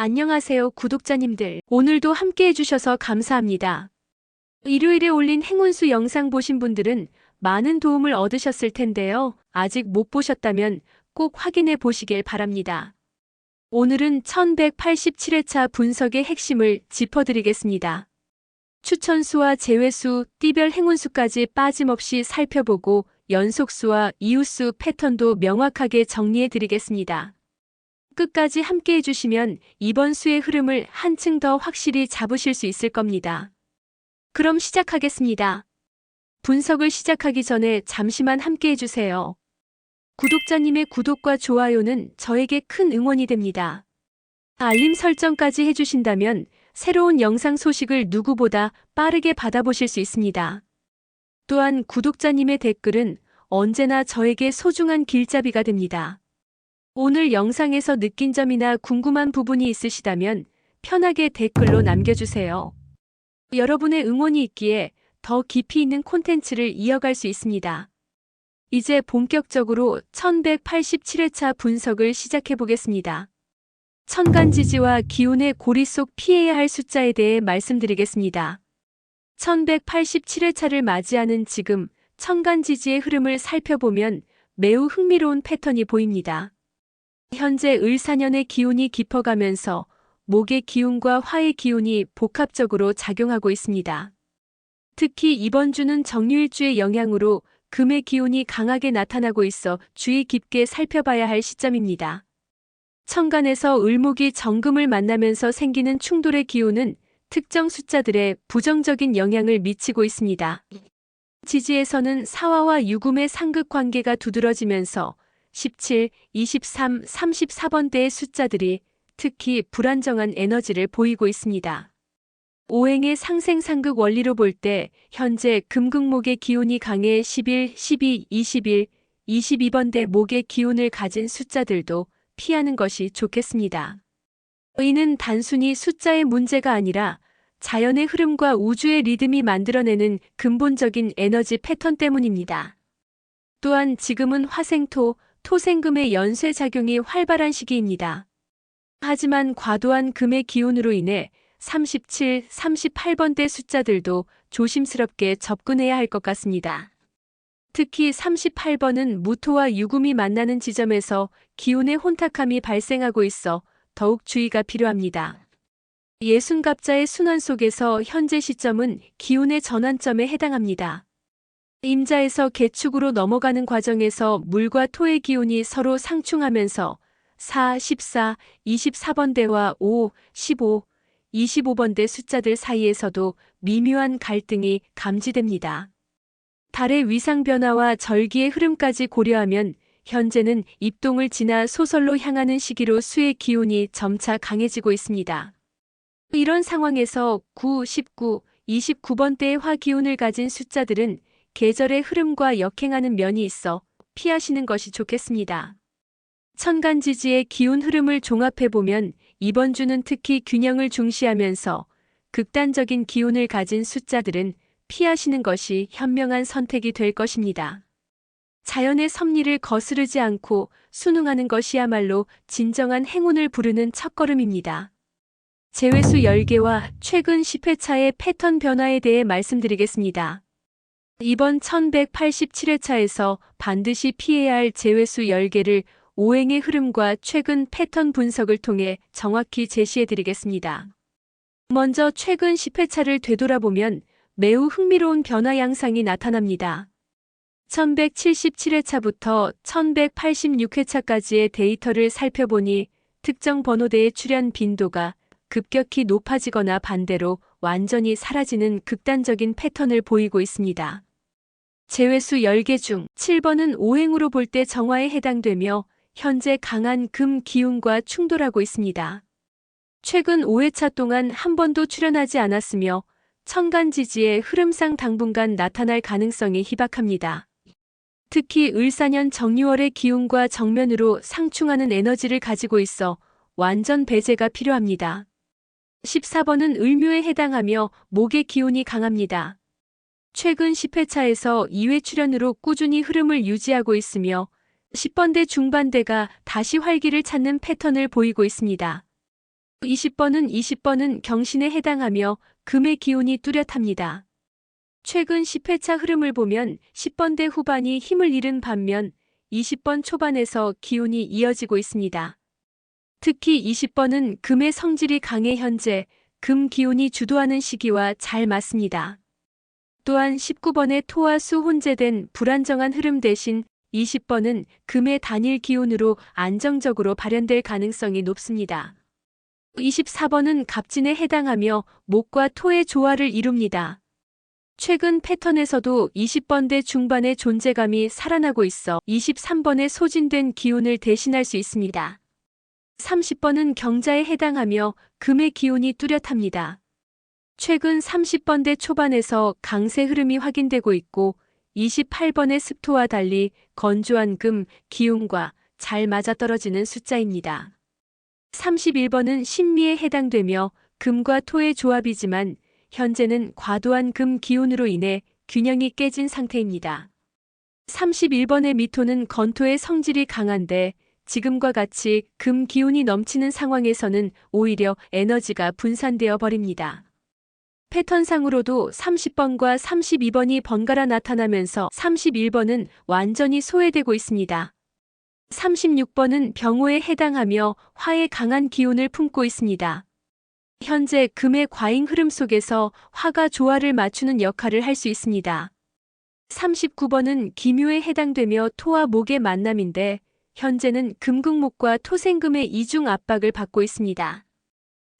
안녕하세요, 구독자님들. 오늘도 함께 해주셔서 감사합니다. 일요일에 올린 행운수 영상 보신 분들은 많은 도움을 얻으셨을 텐데요. 아직 못 보셨다면 꼭 확인해 보시길 바랍니다. 오늘은 1187회차 분석의 핵심을 짚어드리겠습니다. 추천수와 제외수, 띠별 행운수까지 빠짐없이 살펴보고 연속수와 이웃수 패턴도 명확하게 정리해 드리겠습니다. 끝까지 함께 해주시면 이번 수의 흐름을 한층 더 확실히 잡으실 수 있을 겁니다. 그럼 시작하겠습니다. 분석을 시작하기 전에 잠시만 함께 해주세요. 구독자님의 구독과 좋아요는 저에게 큰 응원이 됩니다. 알림 설정까지 해주신다면 새로운 영상 소식을 누구보다 빠르게 받아보실 수 있습니다. 또한 구독자님의 댓글은 언제나 저에게 소중한 길잡이가 됩니다. 오늘 영상에서 느낀 점이나 궁금한 부분이 있으시다면 편하게 댓글로 남겨주세요. 여러분의 응원이 있기에 더 깊이 있는 콘텐츠를 이어갈 수 있습니다. 이제 본격적으로 1187회차 분석을 시작해 보겠습니다. 천간지지와 기운의 고리 속 피해야 할 숫자에 대해 말씀드리겠습니다. 1187회차를 맞이하는 지금 천간지지의 흐름을 살펴보면 매우 흥미로운 패턴이 보입니다. 현재 을사년의 기운이 깊어가면서 목의 기운과 화의 기운이 복합적으로 작용하고 있습니다. 특히 이번 주는 정유일주의 영향으로 금의 기운이 강하게 나타나고 있어 주의 깊게 살펴봐야 할 시점입니다. 천간에서 을목이 정금을 만나면서 생기는 충돌의 기운은 특정 숫자들의 부정적인 영향을 미치고 있습니다. 지지에서는 사화와 유금의 상극 관계가 두드러지면서 17, 23, 34번대의 숫자들이 특히 불안정한 에너지를 보이고 있습니다. 오행의 상생상극 원리로 볼 때 현재 금극목의 기운이 강해 11, 12, 21, 22번대 목의 기운을 가진 숫자들도 피하는 것이 좋겠습니다. 이는 단순히 숫자의 문제가 아니라 자연의 흐름과 우주의 리듬이 만들어내는 근본적인 에너지 패턴 때문입니다. 또한 지금은 화생토, 토생금의 연쇄작용이 활발한 시기입니다. 하지만 과도한 금의 기운으로 인해 37, 38번대 숫자들도 조심스럽게 접근해야 할 것 같습니다. 특히 38번은 무토와 유금이 만나는 지점에서 기운의 혼탁함이 발생하고 있어 더욱 주의가 필요합니다. 예순갑자의 순환 속에서 현재 시점은 기운의 전환점에 해당합니다. 임자에서 개축으로 넘어가는 과정에서 물과 토의 기운이 서로 상충하면서 4, 14, 24번대와 5, 15, 25번대 숫자들 사이에서도 미묘한 갈등이 감지됩니다. 달의 위상 변화와 절기의 흐름까지 고려하면 현재는 입동을 지나 소설로 향하는 시기로 수의 기운이 점차 강해지고 있습니다. 이런 상황에서 9, 19, 29번대의 화 기운을 가진 숫자들은 계절의 흐름과 역행하는 면이 있어 피하시는 것이 좋겠습니다. 천간지지의 기운 흐름을 종합해보면 이번 주는 특히 균형을 중시하면서 극단적인 기운을 가진 숫자들은 피하시는 것이 현명한 선택이 될 것입니다. 자연의 섭리를 거스르지 않고 순응하는 것이야말로 진정한 행운을 부르는 첫걸음입니다. 제외수 10개와 최근 10회차의 패턴 변화에 대해 말씀드리겠습니다. 이번 1187회차에서 반드시 피해야 할 제외수 10개를 오행의 흐름과 최근 패턴 분석을 통해 정확히 제시해 드리겠습니다. 먼저 최근 10회차를 되돌아보면 매우 흥미로운 변화 양상이 나타납니다. 1177회차부터 1186회차까지의 데이터를 살펴보니 특정 번호대의 출현 빈도가 급격히 높아지거나 반대로 완전히 사라지는 극단적인 패턴을 보이고 있습니다. 제외수 10개 중 7번은 오행으로 볼 때 정화에 해당되며 현재 강한 금 기운과 충돌하고 있습니다. 최근 5회차 동안 한 번도 출현하지 않았으며 천간 지지의 흐름상 당분간 나타날 가능성이 희박합니다. 특히 을사년 정유월의 기운과 정면으로 상충하는 에너지를 가지고 있어 완전 배제가 필요합니다. 14번은 을묘에 해당하며 목의 기운이 강합니다. 최근 10회차에서 2회 출연으로 꾸준히 흐름을 유지하고 있으며 10번대 중반대가 다시 활기를 찾는 패턴을 보이고 있습니다. 20번은 20번은 경신에 해당하며 금의 기운이 뚜렷합니다. 최근 10회차 흐름을 보면 10번대 후반이 힘을 잃은 반면 20번 초반에서 기운이 이어지고 있습니다. 특히 20번은 금의 성질이 강해 현재 금 기운이 주도하는 시기와 잘 맞습니다. 또한 19번의 토와 수 혼재된 불안정한 흐름 대신 20번은 금의 단일 기운으로 안정적으로 발현될 가능성이 높습니다. 24번은 갑진에 해당하며 목과 토의 조화를 이룹니다. 최근 패턴에서도 20번대 중반의 존재감이 살아나고 있어 23번의 소진된 기운을 대신할 수 있습니다. 30번은 경자에 해당하며 금의 기운이 뚜렷합니다. 최근 30번대 초반에서 강세 흐름이 확인되고 있고 28번의 습토와 달리 건조한 금 기운과 잘 맞아떨어지는 숫자입니다. 31번은 신미에 해당되며 금과 토의 조합이지만 현재는 과도한 금 기운으로 인해 균형이 깨진 상태입니다. 31번의 미토는 건토의 성질이 강한데 지금과 같이 금 기운이 넘치는 상황에서는 오히려 에너지가 분산되어 버립니다. 패턴상으로도 30번과 32번이 번갈아 나타나면서 31번은 완전히 소외되고 있습니다. 36번은 병호에 해당하며 화의 강한 기운을 품고 있습니다. 현재 금의 과잉 흐름 속에서 화가 조화를 맞추는 역할을 할 수 있습니다. 39번은 기묘에 해당되며 토와 목의 만남인데 현재는 금극목과 토생금의 이중 압박을 받고 있습니다.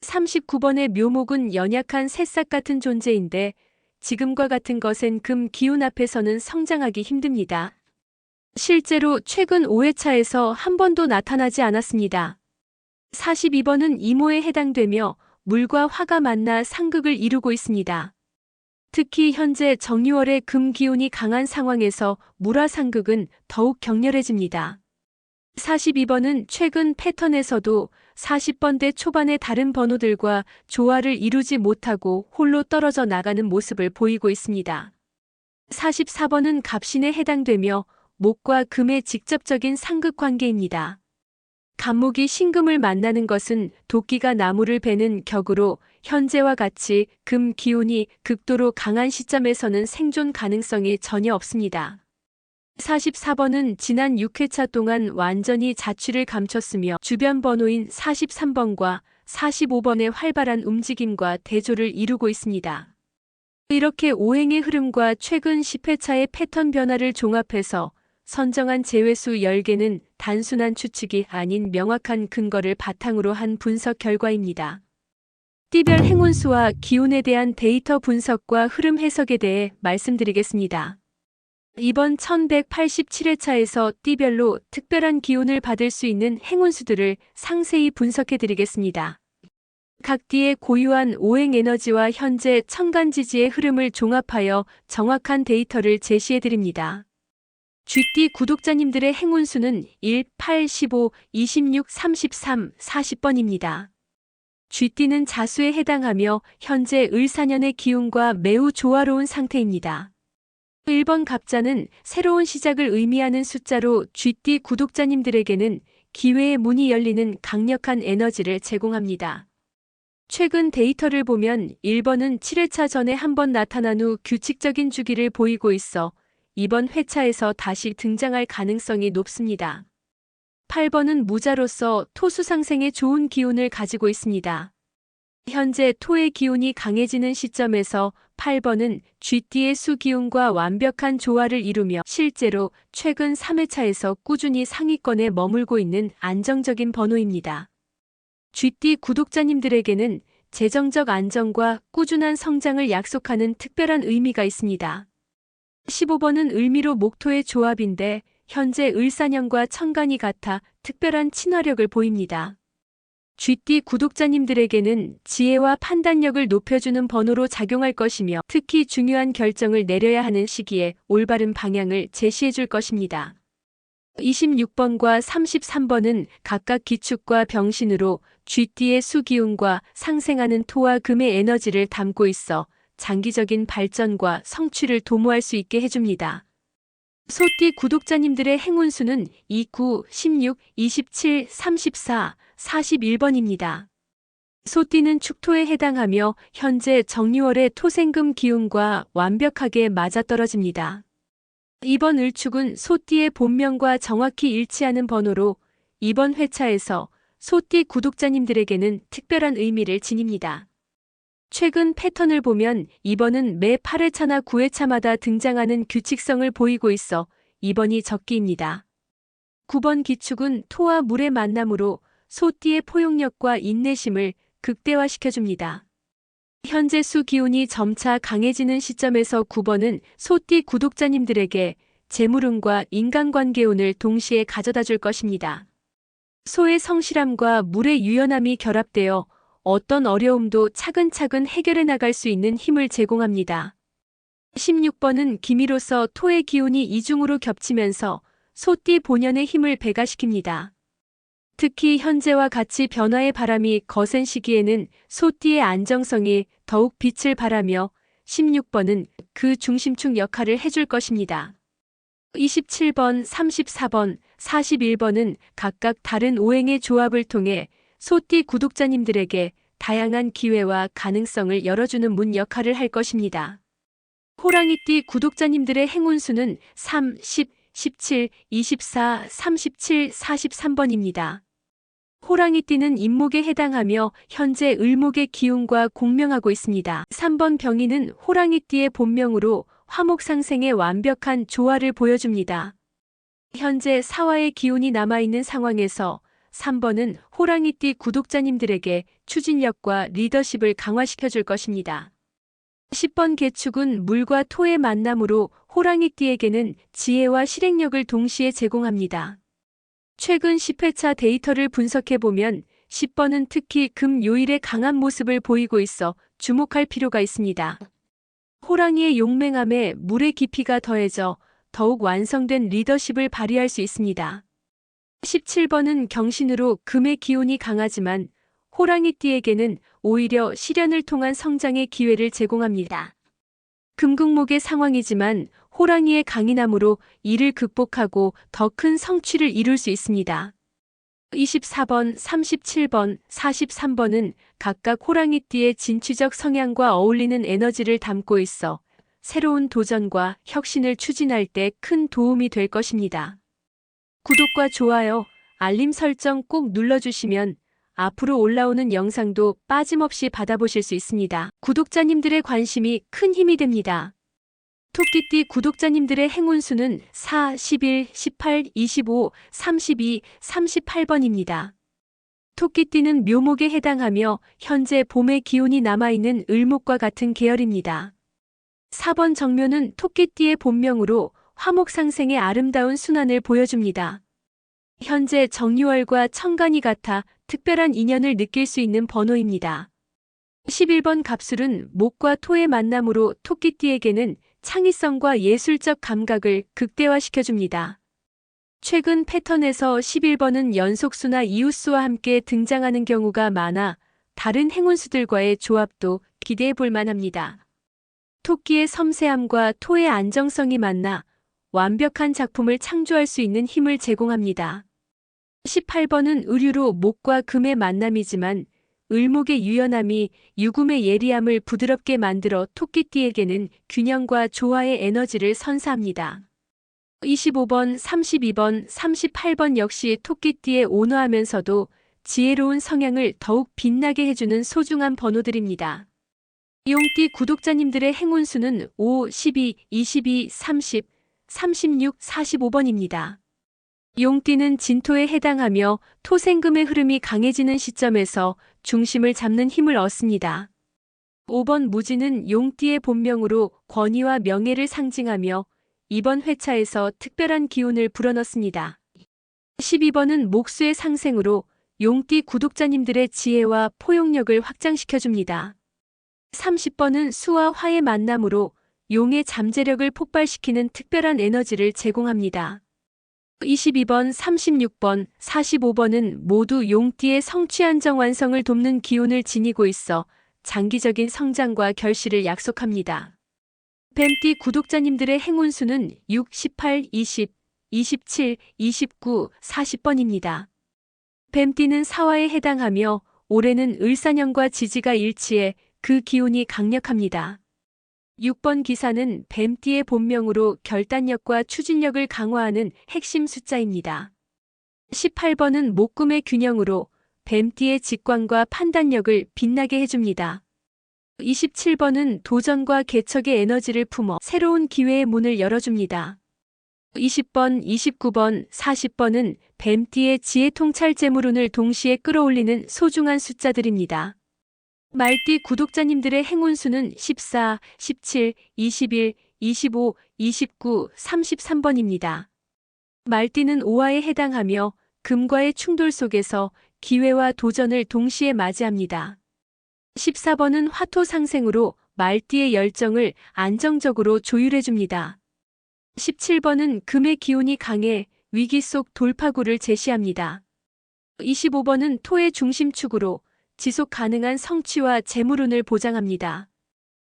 39번의 묘목은 연약한 새싹 같은 존재인데 지금과 같은 것엔 금 기운 앞에서는 성장하기 힘듭니다. 실제로 최근 5회차에서 한 번도 나타나지 않았습니다. 42번은 이모에 해당되며 물과 화가 만나 상극을 이루고 있습니다. 특히 현재 정유월의 금 기운이 강한 상황에서 물화 상극은 더욱 격렬해집니다. 42번은 최근 패턴에서도 40번대 초반의 다른 번호들과 조화를 이루지 못하고 홀로 떨어져 나가는 모습을 보이고 있습니다. 44번은 갑신에 해당되며 목과 금의 직접적인 상극 관계입니다. 간목이 신금을 만나는 것은 도끼가 나무를 베는 격으로 현재와 같이 금 기운이 극도로 강한 시점에서는 생존 가능성이 전혀 없습니다. 44번은 지난 6회차 동안 완전히 자취를 감췄으며 주변 번호인 43번과 45번의 활발한 움직임과 대조를 이루고 있습니다. 이렇게 오행의 흐름과 최근 10회차의 패턴 변화를 종합해서 선정한 제외수 10개는 단순한 추측이 아닌 명확한 근거를 바탕으로 한 분석 결과입니다. 띠별 행운수와 기운에 대한 데이터 분석과 흐름 해석에 대해 말씀드리겠습니다. 이번 1187회차에서 띠별로 특별한 기운을 받을 수 있는 행운수들을 상세히 분석해 드리겠습니다. 각 띠의 고유한 오행 에너지와 현재 천간지지의 흐름을 종합하여 정확한 데이터를 제시해 드립니다. 쥐띠 구독자님들의 행운수는 1, 8, 15, 26, 33, 40번입니다. 쥐띠는 자수에 해당하며 현재 을사년의 기운과 매우 조화로운 상태입니다. 1번 갑자는 새로운 시작을 의미하는 숫자로 쥐띠 구독자님들에게는 기회의 문이 열리는 강력한 에너지를 제공합니다. 최근 데이터를 보면 1번은 7회차 전에 한 번 나타난 후 규칙적인 주기를 보이고 있어 이번 회차에서 다시 등장할 가능성이 높습니다. 8번은 무자로서 토수 상생의 좋은 기운을 가지고 있습니다. 현재 토의 기운이 강해지는 시점에서 8번은 쥐띠의 수기운과 완벽한 조화를 이루며 실제로 최근 3회차에서 꾸준히 상위권에 머물고 있는 안정적인 번호입니다. 쥐띠 구독자님들에게는 재정적 안정과 꾸준한 성장을 약속하는 특별한 의미가 있습니다. 15번은 을미로 목토의 조합인데 현재 을사년과 천간이 같아 특별한 친화력을 보입니다. 쥐띠 구독자님들에게는 지혜와 판단력을 높여주는 번호로 작용할 것이며 특히 중요한 결정을 내려야 하는 시기에 올바른 방향을 제시해 줄 것입니다. 26번과 33번은 각각 기축과 병신으로 쥐띠의 수기운과 상생하는 토와 금의 에너지를 담고 있어 장기적인 발전과 성취를 도모할 수 있게 해줍니다. 소띠 구독자님들의 행운수는 29, 16, 27, 34, 41번입니다. 소띠는 축토에 해당하며 현재 정유월의 토생금 기운과 완벽하게 맞아떨어집니다. 이번 을축은 소띠의 본명과 정확히 일치하는 번호로 이번 회차에서 소띠 구독자님들에게는 특별한 의미를 지닙니다. 최근 패턴을 보면 이번은 매 8회차나 9회차마다 등장하는 규칙성을 보이고 있어 이번이 적기입니다. 9번 기축은 토와 물의 만남으로 소띠의 포용력과 인내심을 극대화시켜줍니다. 현재 수 기운이 점차 강해지는 시점에서 9번은 소띠 구독자님들에게 재물운과 인간관계운을 동시에 가져다 줄 것입니다. 소의 성실함과 물의 유연함이 결합되어 어떤 어려움도 차근차근 해결해 나갈 수 있는 힘을 제공합니다. 16번은 기미로서 토의 기운이 이중으로 겹치면서 소띠 본연의 힘을 배가시킵니다. 특히 현재와 같이 변화의 바람이 거센 시기에는 소띠의 안정성이 더욱 빛을 발하며 16번은 그 중심축 역할을 해줄 것입니다. 27번, 34번, 41번은 각각 다른 오행의 조합을 통해 소띠 구독자님들에게 다양한 기회와 가능성을 열어주는 문 역할을 할 것입니다. 호랑이띠 구독자님들의 행운수는 3, 10, 17, 24, 37, 43번입니다. 호랑이띠는 인목에 해당하며 현재 을목의 기운과 공명하고 있습니다. 3번 병인은 호랑이띠의 본명으로 화목상생의 완벽한 조화를 보여줍니다. 현재 사화의 기운이 남아있는 상황에서 3번은 호랑이띠 구독자님들에게 추진력과 리더십을 강화시켜 줄 것입니다. 10번 개축은 물과 토의 만남으로 호랑이띠에게는 지혜와 실행력을 동시에 제공합니다. 최근 10회차 데이터를 분석해보면 10번은 특히 금 요일의 강한 모습을 보이고 있어 주목할 필요가 있습니다. 호랑이의 용맹함에 물의 깊이가 더해져 더욱 완성된 리더십을 발휘할 수 있습니다. 17번은 경신으로 금의 기운이 강하지만 호랑이띠에게는 오히려 실현을 통한 성장의 기회를 제공합니다. 금국목의 상황이지만 호랑이의 강인함으로 이를 극복하고 더 큰 성취를 이룰 수 있습니다. 24번, 37번, 43번은 각각 호랑이띠의 진취적 성향과 어울리는 에너지를 담고 있어 새로운 도전과 혁신을 추진할 때 큰 도움이 될 것입니다. 구독과 좋아요, 알림 설정 꼭 눌러주시면 앞으로 올라오는 영상도 빠짐없이 받아보실 수 있습니다. 구독자님들의 관심이 큰 힘이 됩니다. 토끼띠 구독자님들의 행운수는 4, 11, 18, 25, 32, 38번입니다. 토끼띠는 묘목에 해당하며 현재 봄의 기운이 남아있는 을목과 같은 계열입니다. 4번 정묘는 토끼띠의 본명으로 화목상생의 아름다운 순환을 보여줍니다. 현재 정유월과 청간이 같아 특별한 인연을 느낄 수 있는 번호입니다. 11번 갑술은 목과 토의 만남으로 토끼띠에게는 창의성과 예술적 감각을 극대화시켜줍니다. 최근 패턴에서 11번은 연속수나 이웃수와 함께 등장하는 경우가 많아 다른 행운수들과의 조합도 기대해 볼 만합니다. 토끼의 섬세함과 토의 안정성이 만나 완벽한 작품을 창조할 수 있는 힘을 제공합니다. 18번은 의류로 목과 금의 만남이지만 을목의 유연함이 유금의 예리함을 부드럽게 만들어 토끼띠에게는 균형과 조화의 에너지를 선사합니다. 25번, 32번, 38번 역시 토끼띠에 온화하면서도 지혜로운 성향을 더욱 빛나게 해주는 소중한 번호들입니다. 용띠 구독자님들의 행운수는 5, 12, 22, 30, 36, 45번입니다. 용띠는 진토에 해당하며 토생금의 흐름이 강해지는 시점에서 중심을 잡는 힘을 얻습니다. 5번 무지는 용띠의 본명으로 권위와 명예를 상징하며 이번 회차에서 특별한 기운을 불어넣습니다. 12번은 목수의 상생으로 용띠 구독자님들의 지혜와 포용력을 확장시켜줍니다. 30번은 수와 화의 만남으로 용의 잠재력을 폭발시키는 특별한 에너지를 제공합니다. 22번, 36번, 45번은 모두 용띠의 성취 안정 완성을 돕는 기운을 지니고 있어 장기적인 성장과 결실을 약속합니다. 뱀띠 구독자님들의 행운수는 6, 18, 20, 27, 29, 40번입니다. 뱀띠는 사화에 해당하며 올해는 을사년과 지지가 일치해 그 기운이 강력합니다. 6번 기사는 뱀띠의 본명으로 결단력과 추진력을 강화하는 핵심 숫자입니다. 18번은 목금의 균형으로 뱀띠의 직관과 판단력을 빛나게 해줍니다. 27번은 도전과 개척의 에너지를 품어 새로운 기회의 문을 열어줍니다. 20번, 29번, 40번은 뱀띠의 지혜 통찰 재물운을 동시에 끌어올리는 소중한 숫자들입니다. 말띠 구독자님들의 행운수는 14, 17, 21, 25, 29, 33번입니다. 말띠는 오화에 해당하며 금과의 충돌 속에서 기회와 도전을 동시에 맞이합니다. 14번은 화토 상생으로 말띠의 열정을 안정적으로 조율해줍니다. 17번은 금의 기운이 강해 위기 속 돌파구를 제시합니다. 25번은 토의 중심축으로 지속 가능한 성취와 재물운을 보장합니다.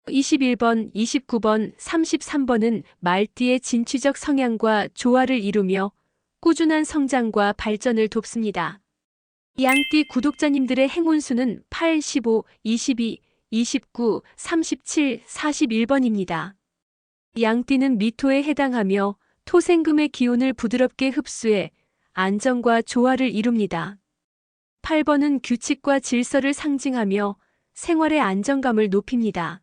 21번, 29번, 33번은 말띠의 진취적 성향과 조화를 이루며 꾸준한 성장과 발전을 돕습니다. 양띠 구독자님들의 행운수는 8, 15, 22, 29, 37, 41번입니다. 양띠는 미토에 해당하며 토생금의 기운을 부드럽게 흡수해 안정과 조화를 이룹니다. 8번은 규칙과 질서를 상징하며 생활의 안정감을 높입니다.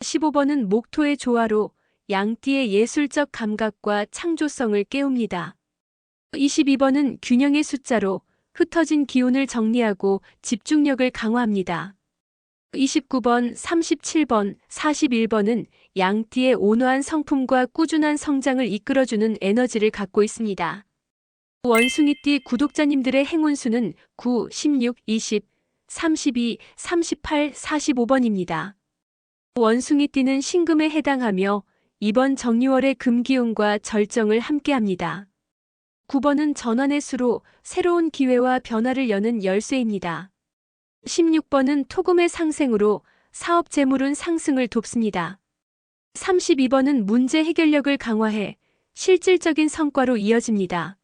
15번은 목토의 조화로 양띠의 예술적 감각과 창조성을 깨웁니다. 22번은 균형의 숫자로 흩어진 기운을 정리하고 집중력을 강화합니다. 29번, 37번, 41번은 양띠의 온화한 성품과 꾸준한 성장을 이끌어주는 에너지를 갖고 있습니다. 원숭이띠 구독자님들의 행운수는 9, 16, 20, 32, 38, 45번입니다. 원숭이띠는 신금에 해당하며 이번 정유월의 금기운과 절정을 함께합니다. 9번은 전환의 수로 새로운 기회와 변화를 여는 열쇠입니다. 16번은 토금의 상생으로 사업 재물운 상승을 돕습니다. 32번은 문제 해결력을 강화해 실질적인 성과로 이어집니다.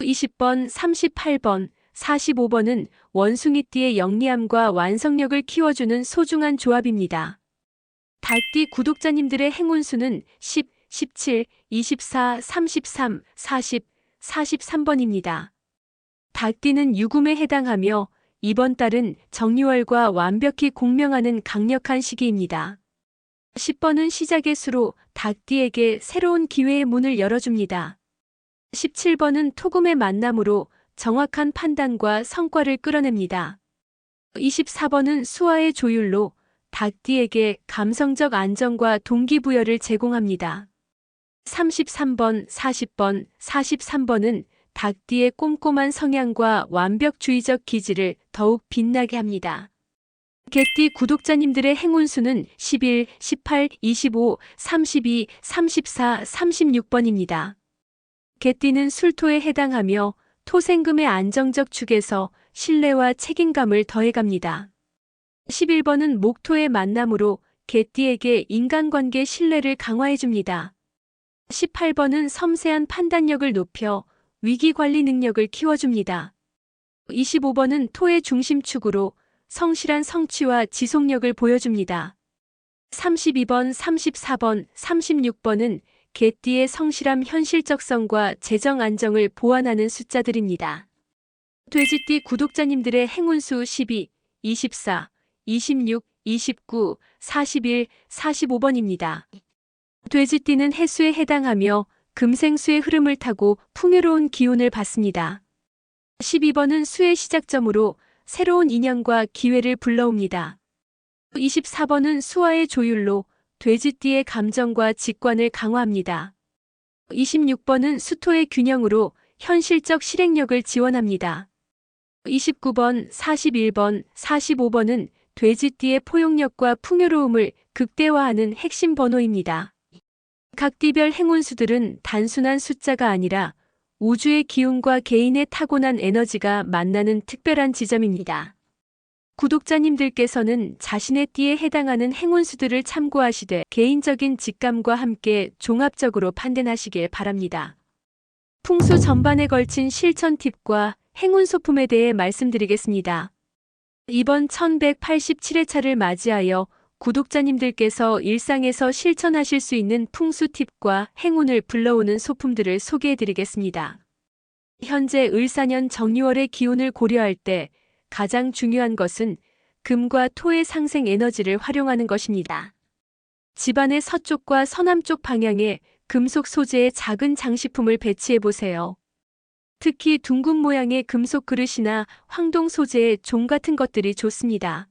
20번, 38번, 45번은 원숭이띠의 영리함과 완성력을 키워주는 소중한 조합입니다. 달띠 구독자님들의 행운수는 10, 17, 24, 33, 40, 43번입니다. 닭띠는 유금에 해당하며 이번 달은 정유월과 완벽히 공명하는 강력한 시기입니다. 10번은 시작의 수로 닭띠에게 새로운 기회의 문을 열어줍니다. 17번은 토금의 만남으로 정확한 판단과 성과를 끌어냅니다. 24번은 수화의 조율로 닭띠에게 감성적 안정과 동기부여를 제공합니다. 33번, 40번, 43번은 닭띠의 꼼꼼한 성향과 완벽주의적 기질을 더욱 빛나게 합니다. 개띠 구독자님들의 행운수는 11, 18, 25, 32, 34, 36번입니다. 개띠는 술토에 해당하며 토생금의 안정적 축에서 신뢰와 책임감을 더해갑니다. 11번은 목토의 만남으로 개띠에게 인간관계 신뢰를 강화해줍니다. 18번은 섬세한 판단력을 높여 위기관리 능력을 키워줍니다. 25번은 토의 중심축으로 성실한 성취와 지속력을 보여줍니다. 32번, 34번, 36번은 개띠의 성실함 현실적성과 재정 안정을 보완하는 숫자들입니다. 돼지띠 구독자님들의 행운수 12, 24, 26, 29, 41, 45번입니다. 돼지띠는 해수에 해당하며 금생수의 흐름을 타고 풍요로운 기운을 받습니다. 12번은 수의 시작점으로 새로운 인연과 기회를 불러옵니다. 24번은 수화의 조율로 돼지띠의 감정과 직관을 강화합니다. 26번은 수토의 균형으로 현실적 실행력을 지원합니다. 29번, 41번, 45번은 돼지띠의 포용력과 풍요로움을 극대화하는 핵심 번호입니다. 각 띠별 행운수들은 단순한 숫자가 아니라 우주의 기운과 개인의 타고난 에너지가 만나는 특별한 지점입니다. 구독자님들께서는 자신의 띠에 해당하는 행운수들을 참고하시되 개인적인 직감과 함께 종합적으로 판단하시길 바랍니다. 풍수 전반에 걸친 실천 팁과 행운 소품에 대해 말씀드리겠습니다. 이번 1187회차를 맞이하여 구독자님들께서 일상에서 실천하실 수 있는 풍수 팁과 행운을 불러오는 소품들을 소개해 드리겠습니다. 현재 을사년 정유월의 기운을 고려할 때 가장 중요한 것은 금과 토의 상생 에너지를 활용하는 것입니다. 집안의 서쪽과 서남쪽 방향에 금속 소재의 작은 장식품을 배치해 보세요. 특히 둥근 모양의 금속 그릇이나 황동 소재의 종 같은 것들이 좋습니다.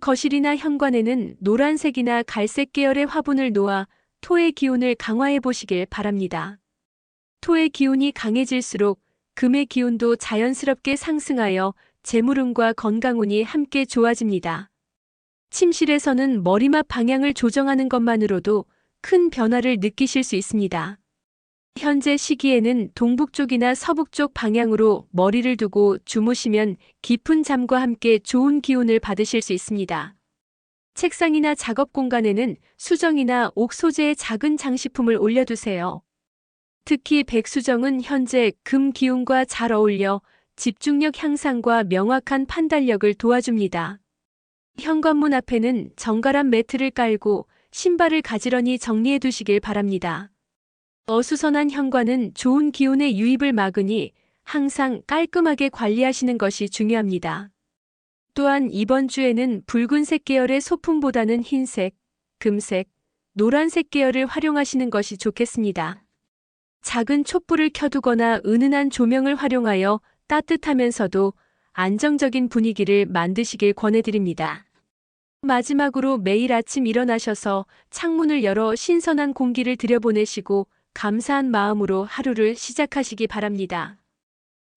거실이나 현관에는 노란색이나 갈색 계열의 화분을 놓아 토의 기운을 강화해 보시길 바랍니다. 토의 기운이 강해질수록 금의 기운도 자연스럽게 상승하여 재물운과 건강운이 함께 좋아집니다. 침실에서는 머리맡 방향을 조정하는 것만으로도 큰 변화를 느끼실 수 있습니다. 현재 시기에는 동북쪽이나 서북쪽 방향으로 머리를 두고 주무시면 깊은 잠과 함께 좋은 기운을 받으실 수 있습니다. 책상이나 작업 공간에는 수정이나 옥 소재의 작은 장식품을 올려두세요. 특히 백수정은 현재 금 기운과 잘 어울려 집중력 향상과 명확한 판단력을 도와줍니다. 현관문 앞에는 정갈한 매트를 깔고 신발을 가지런히 정리해 두시길 바랍니다. 어수선한 현관은 좋은 기운의 유입을 막으니 항상 깔끔하게 관리하시는 것이 중요합니다. 또한 이번 주에는 붉은색 계열의 소품보다는 흰색, 금색, 노란색 계열을 활용하시는 것이 좋겠습니다. 작은 촛불을 켜두거나 은은한 조명을 활용하여 따뜻하면서도 안정적인 분위기를 만드시길 권해드립니다. 마지막으로 매일 아침 일어나셔서 창문을 열어 신선한 공기를 들여보내시고 감사한 마음으로 하루를 시작하시기 바랍니다.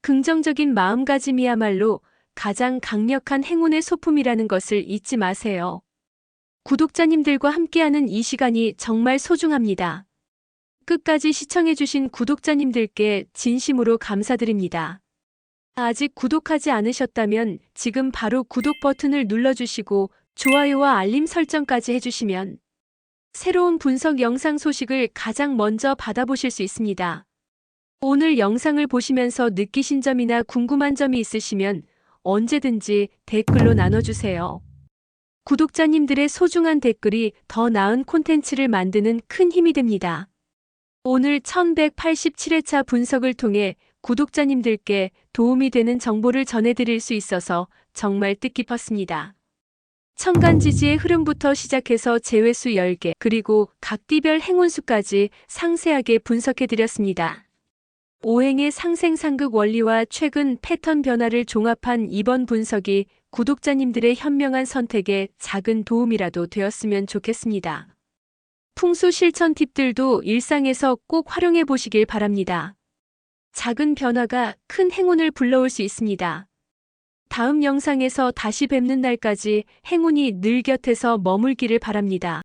긍정적인 마음가짐이야말로 가장 강력한 행운의 소품이라는 것을 잊지 마세요. 구독자님들과 함께하는 이 시간이 정말 소중합니다. 끝까지 시청해주신 구독자님들께 진심으로 감사드립니다. 아직 구독하지 않으셨다면 지금 바로 구독 버튼을 눌러주시고 좋아요와 알림 설정까지 해주시면 새로운 분석 영상 소식을 가장 먼저 받아보실 수 있습니다. 오늘 영상을 보시면서 느끼신 점이나 궁금한 점이 있으시면 언제든지 댓글로 나눠주세요. 구독자님들의 소중한 댓글이 더 나은 콘텐츠를 만드는 큰 힘이 됩니다. 오늘 1187회차 분석을 통해 구독자님들께 도움이 되는 정보를 전해드릴 수 있어서 정말 뜻깊었습니다. 천간 지지의 흐름부터 시작해서 제외수 10개, 그리고 각 띠별 행운수까지 상세하게 분석해드렸습니다. 오행의 상생상극 원리와 최근 패턴 변화를 종합한 이번 분석이 구독자님들의 현명한 선택에 작은 도움이라도 되었으면 좋겠습니다. 풍수 실천 팁들도 일상에서 꼭 활용해 보시길 바랍니다. 작은 변화가 큰 행운을 불러올 수 있습니다. 다음 영상에서 다시 뵙는 날까지 행운이 늘 곁에서 머물기를 바랍니다.